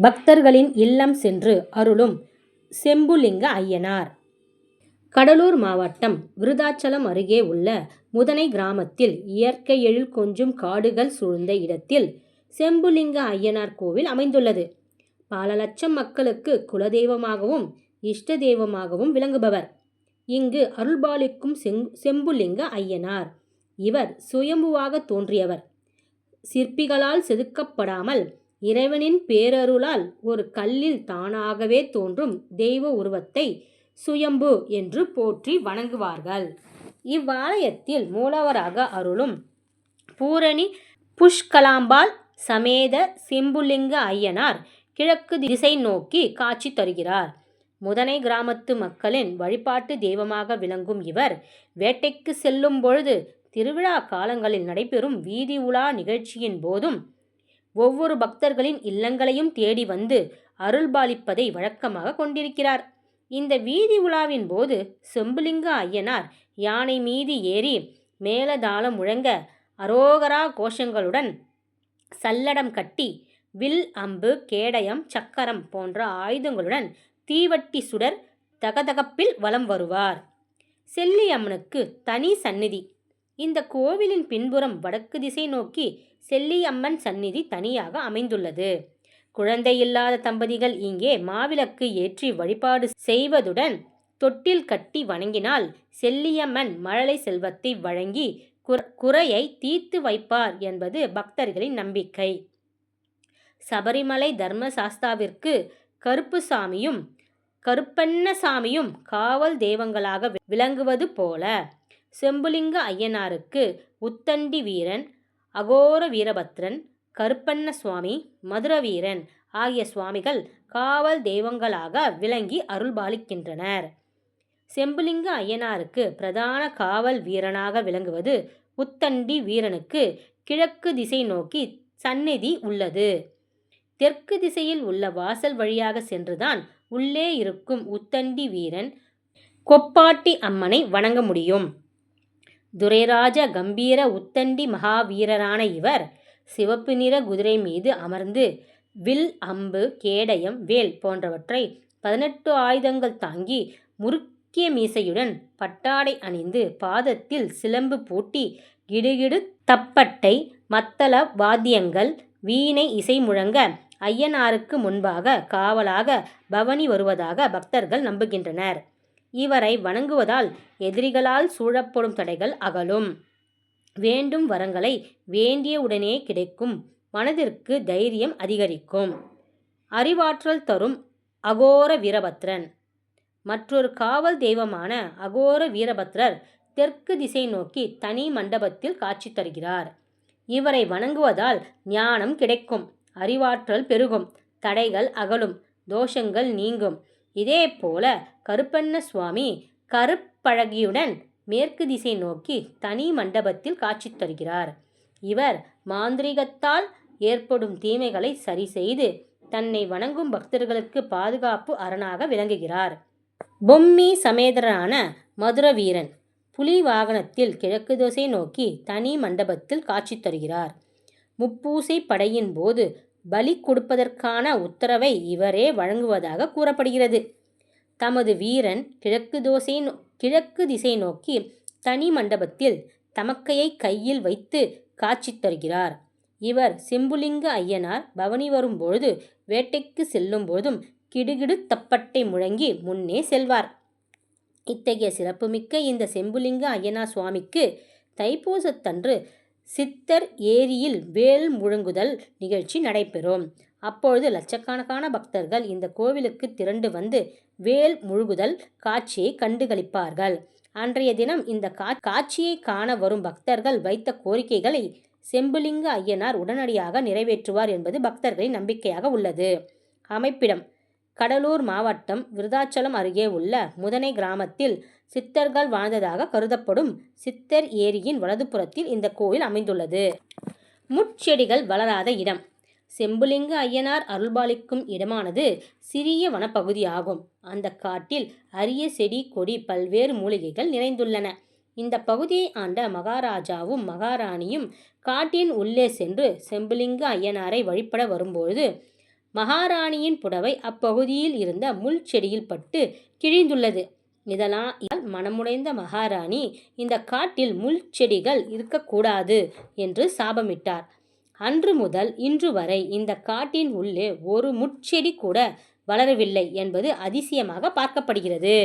பக்தர்களின் இல்லம் சென்று அருளும் செம்புலிங்க ஐயனார். கடலூர் மாவட்டம் விருதாச்சலம் அருகே உள்ள முதனை கிராமத்தில் இயற்கை எழில் கொஞ்சும் காடுகள் சூழ்ந்த இடத்தில் செம்புலிங்க ஐயனார் கோவில் அமைந்துள்ளது. பல லட்சம் மக்களுக்கு குலதெய்வமாகவும் இஷ்ட தெய்வமாகவும் விளங்குபவர். இங்கு அருள்பாலிக்கும் செங் செம்புலிங்க ஐயனார். இவர் சுயம்புவாக தோன்றியவர். சிற்பிகளால் செதுக்கப்படாமல் இறைவனின் பேரருளால் ஒரு கல்லில் தானாகவே தோன்றும் தெய்வ உருவத்தை சுயம்பு என்று போற்றி வணங்குவார்கள். இவ்வாலயத்தில் மூலவராக அருளும் பூரணி புஷ்கலாம்பாள் சமேத சிம்புலிங்க ஐயனார் கிழக்கு திசை நோக்கி காட்சி தருகிறார். முதனை கிராமத்து மக்களின் வழிபாட்டு தெய்வமாக விளங்கும் இவர் வேட்டைக்கு செல்லும் பொழுது திருவிழா காலங்களில் நடைபெறும் வீதி உலா நிகழ்ச்சியின் போதும் ஒவ்வொரு பக்தர்களின் இல்லங்களையும் தேடி வந்து அருள்பாலிப்பதை வழக்கமாக கொண்டிருக்கிறார். இந்த வீதி உலாவின் போது செம்புலிங்க ஐயனார் யானை மீது ஏறி மேலதாளம் முழங்க அரோகரா கோஷங்களுடன் சல்லடம் கட்டி வில் அம்பு கேடயம் சக்கரம் போன்ற ஆயுதங்களுடன் தீவட்டி சுடர் தகதகப்பில் வலம் வருவார். செல்லியம்மனுக்கு தனி சந்நிதி. இந்த கோவிலின் பின்புறம் வடக்கு திசை நோக்கி செல்லியம்மன் சந்நிதி தனியாக அமைந்துள்ளது. குழந்தை இல்லாத தம்பதிகள் இங்கே மாவிளக்கு ஏற்றி வழிபாடு செய்வதுடன் தொட்டில் கட்டி வணங்கினால் செல்லியம்மன் மழலை செல்வத்தை வழங்கி குறையை தீர்த்து வைப்பார் என்பது பக்தர்களின் நம்பிக்கை. சபரிமலை தர்மசாஸ்தாவிற்கு கருப்புசாமியும் கருப்பண்ணசாமியும் காவல் தெய்வங்களாக விளங்குவது போல செம்புலிங்க ஐயனாருக்கு உத்தண்டி வீரன் அகோர வீரபத்ரன் கருப்பண்ண சுவாமி மதுரவீரன் ஆகிய சுவாமிகள் காவல் தெய்வங்களாக விளங்கி அருள்பாலிக்கின்றனர். செம்புலிங்க ஐயனாருக்கு பிரதான காவல் வீரனாக விளங்குவது உத்தண்டி வீரனுக்கு கிழக்கு திசை நோக்கி சந்நிதி உள்ளது. தெற்கு திசையில் உள்ள வாசல் வழியாக சென்றுதான் உள்ளே இருக்கும் உத்தண்டி வீரன் கொப்பாட்டி அம்மனை வணங்க முடியும். துரைராஜ கம்பீர உத்தண்டி மகாவீரரான இவர் சிவப்பு நிற குதிரை மீது அமர்ந்து வில் அம்பு கேடயம் வேல் போன்றவற்றை பதினெட்டு ஆயுதங்கள் தாங்கி முறுக்கிய மீசையுடன் பட்டாடை அணிந்து பாதத்தில் சிலம்பு பூட்டி கிடுகிடு தப்பட்டை மத்தள வாத்தியங்கள் வீணை இசை முழங்க ஐயனாருக்கு முன்பாக காவலாக பவனி வருவதாக பக்தர்கள் நம்புகின்றனர். இவரை வணங்குவதால் எதிரிகளால் சூழப்படும் தடைகள் அகலும். வேண்டும் வரங்களை வேண்டிய உடனே கிடைக்கும். மனதிற்கு தைரியம் அதிகரிக்கும். அறிவாற்றல் தரும் அகோர வீரபத்ரன். மற்றொரு காவல் தெய்வமான அகோர வீரபத்ரர் தெற்கு திசை நோக்கி தனி மண்டபத்தில் காட்சி தருகிறார். இவரை வணங்குவதால் ஞானம் கிடைக்கும். அறிவாற்றல் பெருகும். தடைகள் அகலும். தோஷங்கள் நீங்கும். இதே போல கருப்பண்ண சுவாமி கருப்பழகியுடன் மேற்கு திசை நோக்கி தனி மண்டபத்தில் காட்சி தருகிறார். இவர் மாந்திரிகத்தால் ஏற்படும் தீமைகளை சரி செய்து தன்னை வணங்கும் பக்தர்களுக்கு பாதுகாப்பு அரணாக விளங்குகிறார். பொம்மி சமேதரான மதுரவீரன் புலி வாகனத்தில் கிழக்கு திசை நோக்கி தனி மண்டபத்தில் காட்சி தருகிறார். முப்பூசை படையின் போது பலி கொடுப்பதற்கான உத்தரவை இவரே வழங்குவதாக கூறப்படுகிறது. தமது வீரன் கிழக்கு தோசை கிழக்கு திசை நோக்கி தனி மண்டபத்தில் தமக்கையை கையில் வைத்து காட்சி தருகிறார். இவர் செம்புலிங்க ஐயனார் பவனி வரும்பொழுது வேட்டைக்கு செல்லும் போதும் கிடுகிடு தப்பட்டை முழங்கி முன்னே செல்வார். இத்தகைய சிறப்புமிக்க இந்த செம்புலிங்க ஐயனார் சுவாமிக்கு தைப்பூசத்தன்று சித்தர் ஏரியில் வேல் முழுங்குதல் நிகழ்ச்சி நடைபெறும். அப்பொழுது லட்சக்கணக்கான பக்தர்கள் இந்த கோவிலுக்கு திரண்டு வந்து வேல் முழுகுதல் காட்சியை கண்டுகளிப்பார்கள். அன்றைய தினம் இந்த காட்சியை காண வரும் பக்தர்கள் வைத்த கோரிக்கைகளை செம்புலிங்க ஐயனார் உடனடியாக நிறைவேற்றுவார் என்பது பக்தர்களின் நம்பிக்கையாக உள்ளது. அமைப்பிடம் கடலூர் மாவட்டம் விருதாச்சலம் அருகே உள்ள முதனை கிராமத்தில் சித்தர்கள் வாழ்ந்ததாக கருதப்படும் சித்தர் ஏரியின் வலதுபுறத்தில் இந்த கோவில் அமைந்துள்ளது. முட்செடிகள் வளராத இடம். செம்புலிங்க ஐயனார் அருள்பாலிக்கும் இடமானது சிறிய வனப்பகுதியாகும். அந்த காட்டில் அரிய செடி கொடி பல்வேறு மூலிகைகள் நிறைந்துள்ளன. இந்த பகுதியை ஆண்ட மகாராஜாவும் மகாராணியும் காட்டின் உள்ளே சென்று செம்புலிங்க ஐயனாரை வழிபட வரும்பொழுது மகாராணியின் புடவை அப்பகுதியில் இருந்த முள் செடியில் பட்டு கிழிந்துள்ளது. இதனால் மனமுடைந்த மகாராணி இந்த காட்டில் முள் செடிகள் இருக்கக்கூடாது என்று சாபமிட்டார். அன்று முதல் இன்று வரை இந்த காட்டின் உள்ளே ஒரு முட்செடி கூட வளரவில்லை என்பது அதிசயமாக பார்க்கப்படுகிறது.